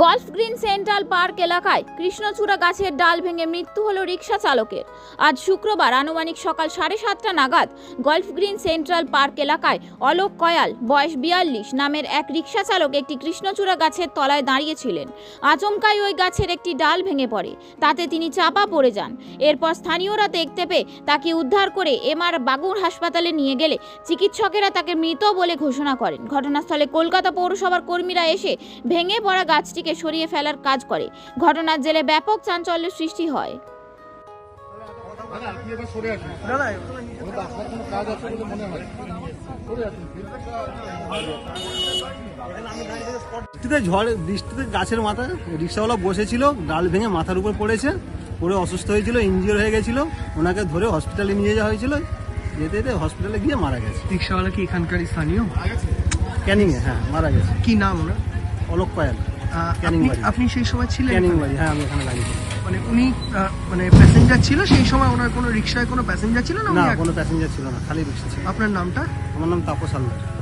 Golf green central park এলাকায় কৃষ্ণচূড়া গাছের ডাল ভেঙে মৃত্যু হল রিক্সা চালকের। আজ শুক্রবার আনুমানিক সকাল সাড়ে সাতটা নাগাদ গলফ গ্রিন সেন্ট্রাল পার্ক এলাকায় অলোক কয়াল, বয়স বিয়াল্লিশ, নামের এক রিক্সা চালক একটি কৃষ্ণচূড়া গাছের তলায় দাঁড়িয়েছিলেন। আচমকাই ওই গাছের একটি ডাল ভেঙে পড়ে, তাতে তিনি চাপা পড়ে যান। এরপর স্থানীয়রা দেখতে পেয়ে তাকে উদ্ধার করে এমআর বাগুর হাসপাতালে নিয়ে গেলে চিকিৎসকেরা তাকে মৃত বলে ঘোষণা করেন। ঘটনাস্থলে কলকাতা পৌরসভার কর্মীরা এসে ভেঙে পড়া গাছটিকে সরিয়ে ফেলার কাজ করে। ঘটনার জেলে ব্যাপক চাঞ্চল্যের সৃষ্টি হয়। বৃষ্টিতে ঝড় বৃষ্টিতে গাছের মাথা রিক্সাওয়ালা বসেছিল ডাল ভেঙে মাথার উপর পড়েছে পড়ে অসুস্থ হয়েছিল ইঞ্জিওর হয়ে গেছিল ওনাকে ধরে হসপিটালে নিয়ে যাওয়া হয়েছিল যেতে যেতে হসপিটালে গিয়ে মারা গেছে। রিক্সাওয়ালা কি এখানকার স্থানীয়? ক্যানিংয়ে হ্যাঁ মারা গেছে। কি নাম ওনার? অলোক পায়াল। আপনি- আপনি সেই সময় ছিলেন হ্যাঁ আমি মানে উনি মানে প্যাসেঞ্জার ছিল সেই সময়? ওনার কোনো রিক্সায় কোনো প্যাসেঞ্জার ছিল না কোনো প্যাসেঞ্জার ছিল না খালি রিক্সা ছিল। আপনার নামটা? আমার নাম তাপস হালদার